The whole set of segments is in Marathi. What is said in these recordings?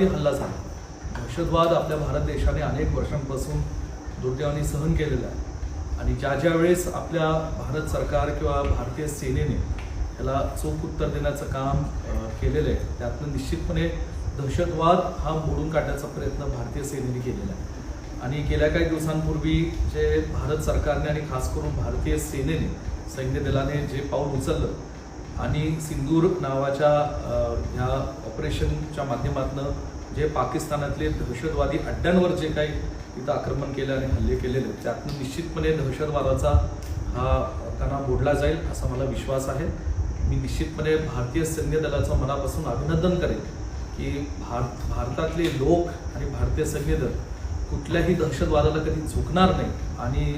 दहशतवादी हल्ला झाला. दहशतवाद आपल्या भारत देशाने अनेक वर्षांपासून दुर्दैवाने सहन केलेला आहे. आणि ज्या ज्या वेळेस आपल्या भारत सरकार किंवा भारतीय सेनेने याला चोख उत्तर देण्याचं काम केलेलं आहे त्यातनं निश्चितपणे दहशतवाद हा मोडून काढण्याचा प्रयत्न भारतीय सेनेने केलेला आहे. आणि गेल्या काही दिवसांपूर्वी जे भारत सरकारने आणि खास करून भारतीय सेनेने सैन्य दलाने जे पाऊल उचललं आणि सिंदूर नावाच्या ह्या ऑपरेशनच्या माध्यमातून जे पाकिस्तानातले दहशतवादी अड्ड्यांवर जे काही तिथं आक्रमण केलं आणि हल्ले केलेले त्यातनं निश्चितपणे दहशतवादाचा हा कणा मोडला जाईल असा मला विश्वास आहे. मी निश्चितपणे भारतीय सैन्य दलाचं मनापासून अभिनंदन करेन की भारत भारतातले लोक आणि भारतीय सैन्य दल कुठल्याही दहशतवादाला कधी झुकणार नाही आणि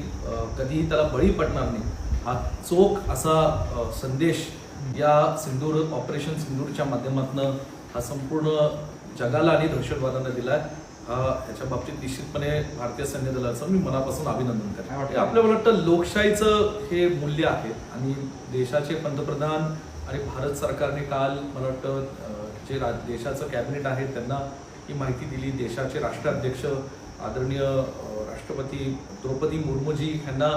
कधीही त्याला बळी पडणार नाही. हा चोख असा संदेश या सिंदूर ऑपरेशन सिंदूरच्या माध्यमातून हा संपूर्ण जगाला आणि दहशतवादाला दिलाय. हा याच्या बाबतीत निश्चितपणे भारतीय सैन्य दलाचं मी मनापासून अभिनंदन करतो वाटतं? आपल्याला वाटतं लोकशाहीचं हे मूल्य आहे. आणि देशाचे पंतप्रधान आणि भारत सरकारने काल मला वाटतं जे रा देशाचं कॅबिनेट आहे त्यांना ही माहिती दिली. देशाचे राष्ट्राध्यक्ष आदरणीय राष्ट्रपती द्रौपदी मुर्मूजी यांना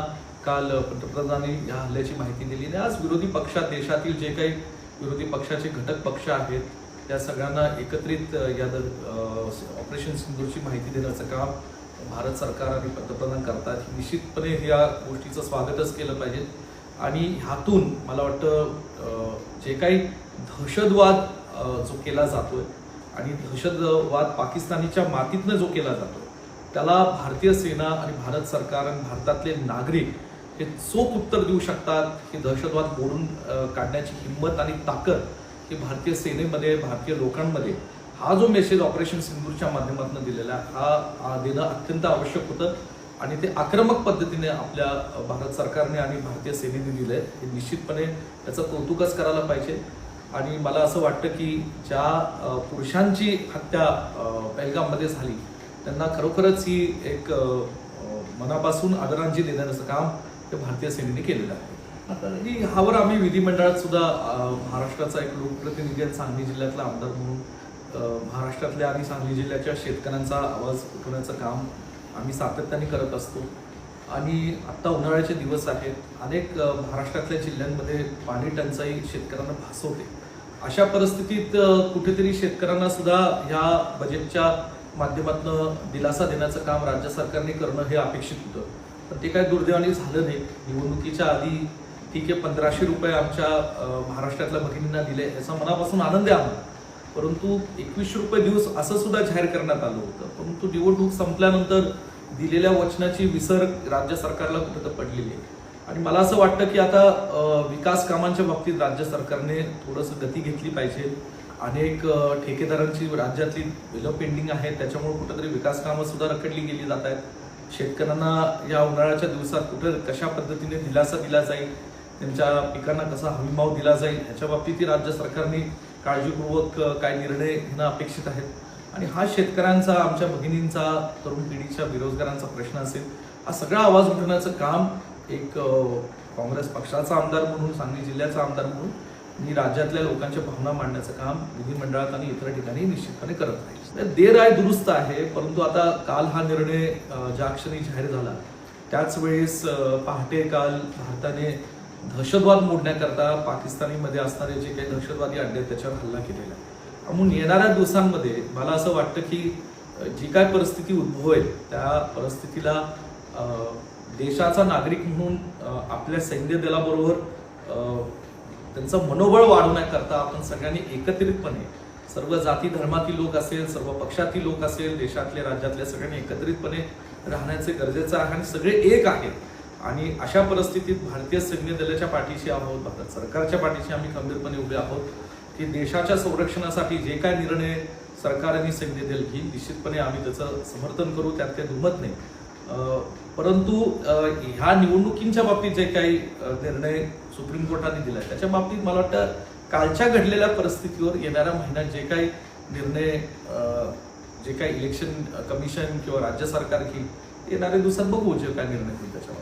काल पंतप्रधानांनी या हल्ल्याची माहिती दिली. आणि आज विरोधी पक्षात देशातील जे काही विरोधी पक्षाचे घटक पक्ष आहेत त्या सगळ्यांना एकत्रित या ऑपरेशन सिंधूरची माहिती देण्याचं काम भारत सरकार आणि पंतप्रधान करतात. निश्चितपणे या गोष्टीचं स्वागतच केलं पाहिजे. आणि ह्यातून मला वाटतं जे काही दहशतवाद जो केला जातोय आणि दहशतवाद पाकिस्तानीच्या मातीतनं जो केला जातो त्याला भारतीय सेना आणि भारत सरकार आणि भारतातले नागरिक हे चोख उत्तर देऊ शकतात. की दहशतवाद मोडून काढण्याची हिंमत आणि ताकद की भारतीय सेनेमध्ये भारतीय लोकांमध्ये हा जो मेसेज ऑपरेशन सिंदूरच्या माध्यमातून दिलेला आहे, हा देणं अत्यंत आवश्यक होतं. आणि ते आक्रमक पद्धतीने आपल्या भारत सरकारने आणि भारतीय सेनेने दिलं आहे हे निश्चितपणे त्याचं कौतुकच करायला पाहिजे. आणि मला असं वाटतं की ज्या पुरुषांची हत्या पहलगाममध्ये झाली त्यांना खरोखरच ही एक मनापासून आदरांजली देण्याचं काम ते भारतीय सेनेने केलेलं आहे. ह्यावर आम्ही विधिमंडळात सुद्धा महाराष्ट्राचा एक लोकप्रतिनिधी आणि सांगली जिल्ह्यातला आमदार म्हणून. महाराष्ट्रातल्या आणि सांगली जिल्ह्याच्या शेतकऱ्यांचा आवाज उठवण्याचं काम आम्ही सातत्याने करत असतो. आणि आत्ता उन्हाळ्याचे दिवस आहेत. अनेक महाराष्ट्रातल्या जिल्ह्यांमध्ये पाणी टंचाई शेतकऱ्यांना भासवते. अशा परिस्थितीत कुठेतरी शेतकऱ्यांना सुद्धा ह्या बजेटच्या माध्यमातून दिलासा देण्याचं काम राज्य सरकारने करणं हे अपेक्षित होतं. पण ते काय दुर्दैवाने झालं नाही. निवडणुकीच्या आधी ठीक आहे पंधराशे रुपये आमच्या महाराष्ट्रातल्या भगिनींना दिले याचा मनापासून आनंद आहे आम्हाला. परंतु एकवीसशे रुपये दिवस असं सुद्धा जाहीर करण्यात आलं होतं. परंतु निवडणूक संपल्यानंतर दिलेल्या वचनाची विसर राज्य सरकारला कुठं पडलेली आहे. आणि मला असं वाटतं की आता विकास कामांच्या बाबतीत राज्य सरकारने थोडंसं गती घेतली पाहिजे. अनेक ठेकेदारांची राज्यातली बिलं पेंडिंग आहेत त्याच्यामुळे कुठंतरी विकास कामं सुद्धा रखडली गेली जात आहेत. शेतकऱ्यांना या उन्हाळ्याच्या दिवसात कुठं कशा पद्धतीने दिलासा दिला जाईल त्यांच्या पिकांना कसा हमीभाव दिला जाईल ह्याच्या बाबतीतही राज्य सरकारने काळजीपूर्वक काय निर्णय घेणं अपेक्षित आहेत. आणि हा शेतकऱ्यांचा आमच्या भगिनींचा तरुण पिढीच्या बेरोजगारांचा प्रश्न असेल हा सगळा आवाज उठवण्याचं काम एक काँग्रेस पक्षाचा आमदार म्हणून सांगली जिल्ह्याचा आमदार म्हणून मी राज्यातल्या लोकांच्या भावना मांडण्याचं काम विधिमंडळात आणि इतर ठिकाणी निश्चितपणे करत नाही म्हणजे देर आहे दुरुस्त आहे परंतु आता काल हा निर्णय ज्या क्षणी जाहीर झाला त्याच वेळेस पहाटे काल भारताने दहशतवाद मोडण्याकरता पाकिस्तानीमध्ये असणारे जे काही दहशतवादी अड्डे त्याच्यावर हल्ला केलेला आहे. म्हणून येणाऱ्या दिवसांमध्ये मला असं वाटतं की जी काय परिस्थिती उद्भवेल त्या परिस्थितीला देशाचा नागरिक म्हणून आपल्या सैन्य दलाबरोबर त्यांचं मनोबळ वाढवण्याकरता आपण सगळ्यांनी एकत्रितपणे सर्व जाती धर्मातील लोक असेल सर्व पक्षातील लोक असेल देशातले राज्यातल्या सगळ्यांनी एकत्रितपणे राहण्याचे गरजेचं आहे आणि सगळे एक आहेत. आणि अशा परिस्थितीत भारतीय सैन्य दलाच्या पाठीशी आहोत भारत सरकारच्या पाठीशी आम्ही खंबीरपणे उभे आहोत की देशाच्या संरक्षणासाठी जे काय निर्णय सरकार आणि सैन्य दल घेईल निश्चितपणे आम्ही त्याचं समर्थन करू त्यात काही दुमत नाही. परंतु ह्या निवडणुकींच्या बाबतीत जे काही निर्णय सुप्रीम कोर्टाने दिला त्याच्या बाबतीत मला वाटतं कालच्या घडलेल्या परिस्थितीवर येणाऱ्या महिन्यात जे काही निर्णय जे काही इलेक्शन कमिशन किंवा राज्य सरकार घेईल येणाऱ्या दिवसात बघू जे काय निर्णय होईल त्याच्यावर.